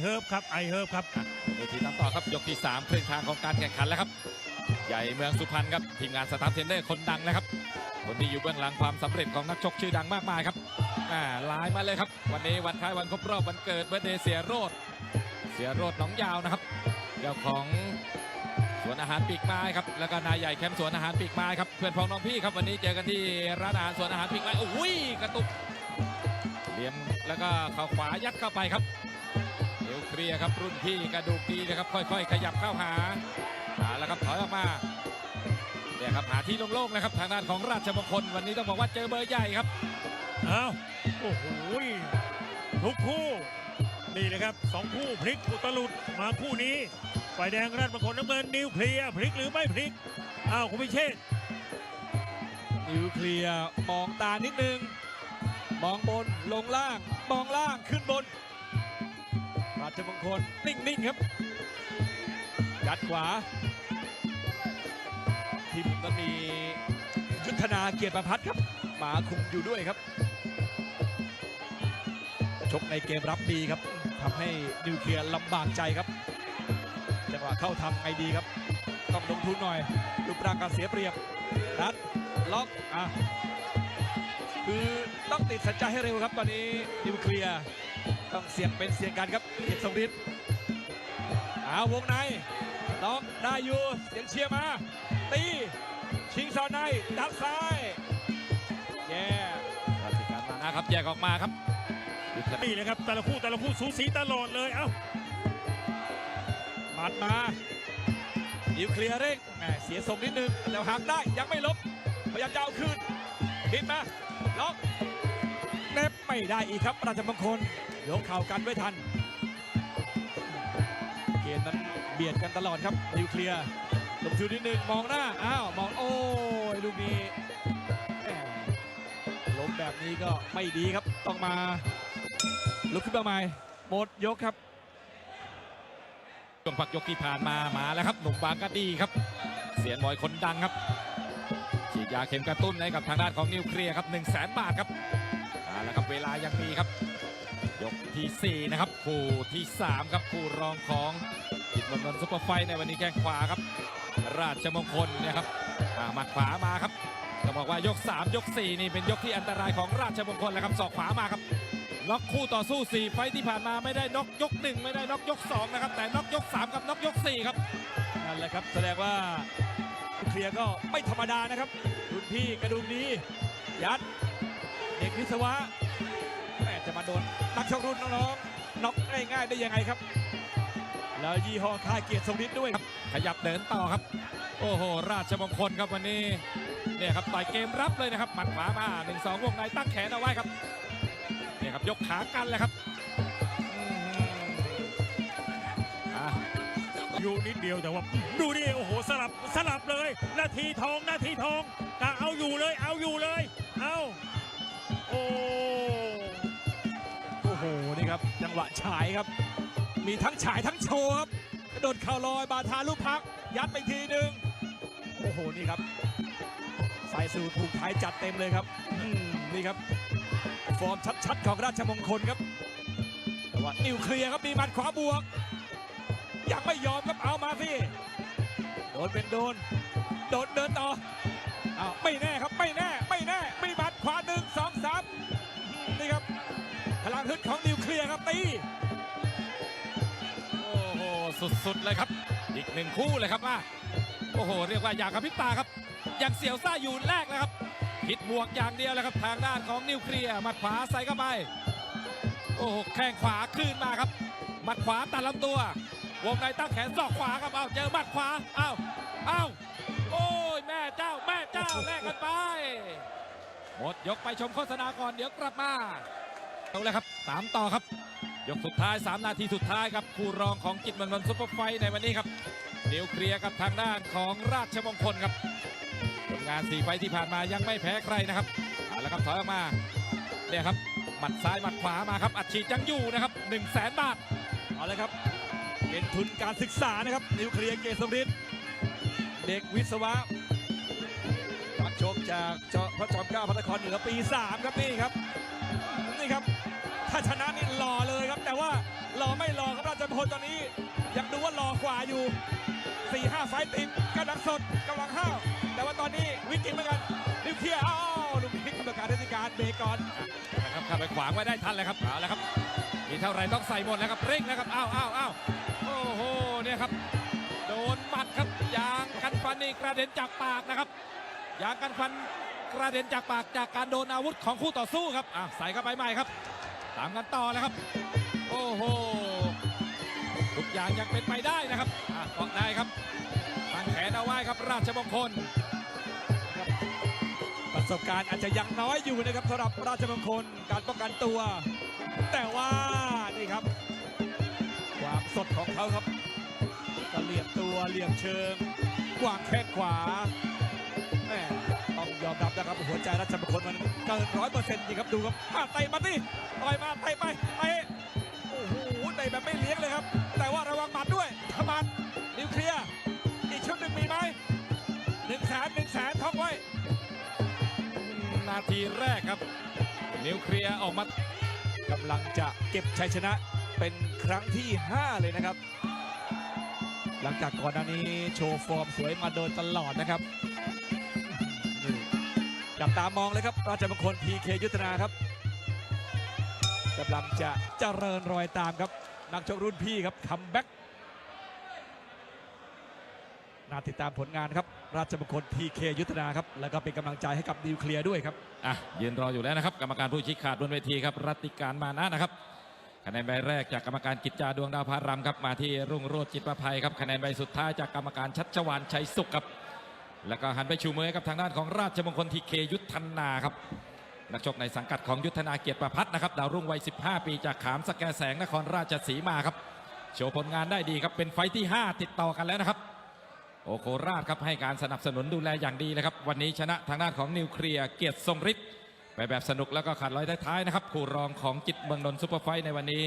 เฮิร์บครับไอเฮิร์บครับเวทีตามต่อครับยกที่3ครึ่งทางของการแข่งขันแล้วครับ ใหญ่เมืองสุพรรณครับทีมงานสตาฟเทนเนอร์คนดังนะครับคนที่อยู่เบื้องหลังความสำเร็จของนักชกชื่อดังมากมายครับอ่าลน์มาเลยครับ วันนี้วันคล้ายวันครบรอบวันเกิดเบอร์เดย์เสียโรดเสียโรดหน้องยาวนะครับเจ้าของสวนอาหารปีกไม้ครับแล้วก็นายใหญ่แคมป์สวนอาหารปีกไม้ครับเพื่อนพ้องน้องพี่ครับวันนี้เจอกันที่ร้านอาหารสวนอาหารปีกไม้โอ้ยกระตุกเลี่ยมแล้วก็ข่าขวายัดเข้าไปครับ เอวเคลียร์ครับรุ่นพี่กระดูกดีนะครับ ค่อย ๆ ขยับเข้าหาหาแล้วครับถอยออกมาเนี่ยครับหาที่โล่งๆนะครับทางด้านของราชมงคลวันนี้ต้องบอกว่าเจอเบอร์ใหญ่ครับอ้าวโอ้โหทุกคู่นี่นะครับสองคู่พลิกอุตลุดมาคู่นี้ฝ่ายแดงราชมงคลน้ำเงินนิวเคลียร์พลิกหรือไม่พลิกอ้าวคุณพิเชษฐ์นิวเคลียร์มองตานิดนึง มองบนลงล่าง มองล่างขึ้นบน ราชมงคลนิ่ง ๆ ครับ ยัดขวา ทีมก็มียุทธนาเกียรติประพัฒครับ มาคุมอยู่ด้วยครับ ชกในเกมรับดีครับทำให้นิวเคลียร์ลำบากใจครับ จังหวะเข้าทำไงดีครับ ต้องลงทุนหน่อยรูปร่างการเสียเปรียบรัดล็อกอะคือต้องติดสัญญาให้เร็วครับ ตอนนี้นิวเคลียร์ ต้องเสี่ยงเป็นเสี่ยงกันครับเกียรติทรงฤทธิ์อ่าวงในล็อกได้อยู่เสียงเชียร์มา ตีชิงซอนในดับซ้ายแย่ราชการมานะครับแยกออกมาครับยุทธนี่นะครับ แต่ละคู่แต่ละคู่สูสีตลอดเลยเอ้าหมัดมานิวเคลียร์เร่งแหมเสียทรงนิดนึงแล้วหักได้ยังไม่ลบพยายามจะเอาคืนบิดมาล็อก เน็บไม่ได้อีกครับราชมงคลยกเข่ากันไว้ทัน เกมนั้นเบียดกันตลอดครับนิวเคลียร์ลงทุนนิดนึงมองหน้าอ้าวมองโอ้ยลูกนี้แหม่ล้มแบบนี้ก็ไม่ดีครับต้องมาลุกขึ้นมาใหม่หมดยกครับช่วงพักยกที่ผ่านมามาแล้วครับหนุ่มบางกะดีครับ เสียนบอยคนดังครับฉีดยาเข็มกระตุ้นให้กับทางด้านของนิวเคลียร์ครับ1 0 0 0 0แบาทครับ เอาละครับเวลายังมีครับ ยกทีสี่ 4 นะครับ คู่ที่ 3 ครับคู่รองของจิตรมนนซุปเปอร์ไฟในวันนี้แข้งขวาครับ ราชมงคลนะครับอ่าหมัดขวามาครับก็บอกว่ายก 3 ยก 4 นี่เป็นยกที่อันตรายของราชมงคลแล้วครับศอกขวามาครับน็อกคู่ต่อสู้ 4 ไฟที่ผ่านมาไม่ได้น็อกยก 1 ไม่ได้น็อกยก 2 นะครับ แต่น็อกยก 3 กับน็อกยก 4 ครับนั่นแหละครับ แสดงว่าเคลียร์ก็ไม่ธรรมดานะครับรุ่นพี่กระดุมดียัด เด็กวิศวะแม่จะมาโดนนักชกรุ่นน้องๆน็อกง่ายๆได้ยังไงครับ แล้วยี่ห้อค่ายเกียรติทรงฤทธิ์ด้วยครับ ขยับเดินต่อครับ โอ้โห ราชมงคลครับวันนี้เนี่ยครับต่อยเกมรับเลยนะครับหมัดขวามา1นึ่งสองวงในตั้งแขนเอาไว้ครับเนี่ยครับยกขากันเลยครับอืมอะอยู่นิดเดียวแต่ว่าดูดิโอ้โหสลับสลับเลย นาทีทองนาทีทองกะเอาอยู่เลยเอาอยู่เลย จังหวะฉายครับ มีทั้งฉายทั้งโชว์ครับกระโดดเข่าลอยบาทาลูกพัก ยัดไปทีหนึ่งโอ้โหนี่ครับใส่สูทผูกไทยจัดเต็มเลยครับอืมนี่ครับ ฟอร์มชัดๆของราชมงคลครับแต่ว่านิวเคลียร์ครับมีมัดขวาบวก ยังไม่ยอมครับเอามาสิโดนเป็นโดน โดนเดินต่ออ้าวไม่แน่ครับไม่แน่ไม่ ฮึดของนิวเคลียร์ครับตี โอ้โห สุดๆเลยครับ อีกหนึ่งคู่เลยครับว่าโอ้โห เรียกว่าอยากกับพิบตาครับ ยังเสียวซ่าอยู่แรกเลยครับผิดบวกอย่างเดียวเลยครับทางด้านของนิวเคลียร์มัดขวาใส่เข้าไป โอ้โห แข้งขวาคลื่นมาครับมัดขวาตัดลำตัว วงในตั้งแขนศอกขวาครับ เอาเจอมัดขวา เอาเอาโอ้ยแม่เจ้าแม่เจ้าแลกกันไป หมดยกไปชมโฆษณาก่อนเดี๋ยวกลับมา เอาเลยครับตามต่อครับ ยกสุดท้าย 3 นาทีสุดท้ายครับ คู่รองของจิตเมืองนนซุปเปอร์ไฟในวันนี้ครับนิวเคลียร์กับทางด้านของราชมงคลครับผลงาน4ไฟที่ผ่านมายังไม่แพ้ใครนะครับเอาละครับถอยออกมาเนี่ยครับหมัดซ้ายหมัดขวามาครับอัดฉีดยังอยู่นะครับ1 0 0 0 0แสนบาทเอาเลยครับเป็นทุนการศึกษานะครับนิวเคลียร์เกษมฤทธิ์เด็กวิศวะนักชกจากพระจอมเกล้าพระนครเหนือปี 3 ครับนี่ครับนี่ครับ ถ้าชนะนี่หล่อเลยครับ แต่ว่าหล่อไม่หล่อครับราชพลตอนนี้ ยังดูว่าหล่อกว่าอยู่4ี่ห้าไฟติดกำลังสดกำลังห้าวแต่ว่าตอนนี้วิกฤตเหมือนกันนิวเคลียร์อ้าวลูกพิกกรรมการเทศกาลเบรกก่อนนะครับเข้าไปขวางไว้ได้ทันเลยครับเอาละครับมีเท่าไรต้องใส่หมดแล้วครับเร่งนะครับอ้าวอ้าวอ้าวโอ้โหเนี่ยครับ โดนหมัดครับยางกันฟันนี่กระเด็นจากปากนะครับยางกันฟันกระเด็นจากปากจากการโดนอาวุธของคู่ต่อสู้ครับอะใส่เข้าไปใหม่ครับ ตามกันต่อเลยครับ โอ้โห ทุกอย่างยังเป็นไปได้นะครับอะเกาะได้ครับตั้งแขนเอาไว้ครับราชมงคล ประสบการณ์อาจจะยังน้อยอยู่นะครับสำหรับราชมงคลการป้องกันตัว แต่ว่านี่ครับ ความสดของเขาครับกระเหลี่ยมตัวเหลี่ยมเชิงกวางแข้งขวาแม่ ยอมรับนะครับหัวใจราชมงคลมันเกินร้อยเปอร์เซ็นต์จริงครับดูครับเตะมาดิต่อยมาเตะไปเตะโอ้โหเตะแบบไม่เลี้ยงเลยครับ แต่ว่าระวังหมัดด้วยถ้าหมัดนิวเคลียร์อีกชุดหนึ่งมีไหมหนึ่งแสนหนึ่งแสนท่องไว้ นาทีแรกครับนิวเคลียร์ออกมากำลังจะเก็บชัยชนะเป็นครั้งที่ 5 เลยนะครับ หลังจากก่อนหน้านี้โชว์ฟอร์มสวยมาโดยตลอดนะครับ จับตามองเลยครับ ราชมงคลพีเคยุทธนาครับกำลังจะเจริญรอยตามครับ นักชกรุ่นพี่ครับคัมแบ็กน่าติดตามผลงานครับ ราชมงคลพีเคยุทธนาครับ แล้วก็เป็นกำลังใจให้กับนิวเคลียร์ด้วยครับ อะยืนรออยู่แล้วนะครับ กรรมการผู้ชี้ขาดบนเวทีครับ รัติการมานะนะครับ คะแนนใบแรกจากกรรมการกิจจาดวงดาวพารำครับ มาที่รุ่งโรจน์จิตประภัยครับ คะแนนใบสุดท้ายจากกรรมการชัชวานชัยสุขครับ แล้วก็หันไปชูมือให้กับทางด้านของราชมงคลทีเคยุทธนาครับนักชกในสังกัดของยุทธนาเกียรติประพัฒนะครับดาวรุ่งวัย 15 ปีจากขามสแกแสงนครราชสีมาครับโชว์ผลงานได้ดีครับเป็นไฟที่ 5 ติดต่อกันแล้วนะครับ โอโคราชครับให้การสนับสนุนดูแลอย่างดีเลยครับ วันนี้ชนะทางด้านของนิวเคลียร์เกียรติทรงฤทธิ์ไปแบบสนุกแล้วก็ขาดลอยท้ายๆนะครับคู่รองของจิตเมืองนนท์ซุปเปอร์ไฟในวันนี้